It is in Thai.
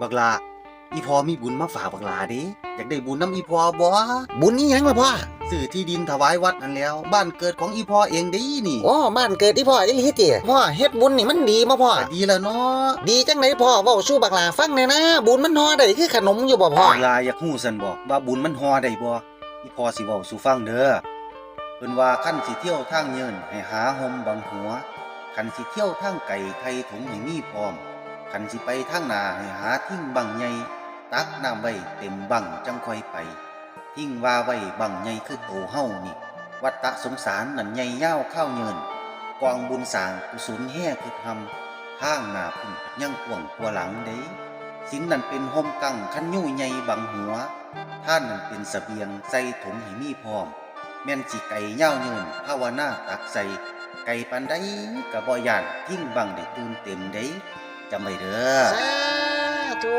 บักลาอีพอมีบุญมาฝากบักลาเด้อยากได้บุญน้ำอีพอบ่บุญนี่ยังล่ะพ่อซื้อที่ดินถวายวัดนั่นแล้ว บ้านเกิดของอีพอเองเด้นี่โอ้บ้านเกิดที่พ่ออีหลีติพ่อเฮ็ดบุญนี่มันดีมาพ่อก็ดีแล้วเนาะดีจังไหนพ่อเว้าสู้บักหลาฟังแน่นะบุญมันฮอได้คือขนมอยู่บ่พ่อบักลาอยากฮู้ซั่นบ่ว่าบุญมันฮอได้บ่อีพอสิเว้าสู่ฟังเด้อเพิ่นว่าคันสิเที่ยวทางเยินให้หาห่มบังหัวคันสิเที่ยวทางไก่ไทยถุงให้มีพร้อม คันสิไปทางนาให้หาทิ้งบังใหญ่ตักน้ำไว้เต็มบังจังค่อยไป ทิ้งว่าไว้บังใหญ่คือโตเฮานี่ วัดตะสงสารนั่นใหญ่ยาวข้าวเยินกองบุญสางกุศลแห่คือทำทางหนาพุ่นยังกวงกัวหลังเด้สินนั่นเป็นห่มกังคันยู่ใหญ่บังหัว ท่านนั่นเป็นเสบียงใส่ถุงให้มีพร้อม แม่นสิไก่ย่าวเยินภาวนาตักใส่ไก่ปันได้กะบ่ย่านทิ้งบังได้ตื่นเต็มเด้ จำไว้เด้อ สาธุ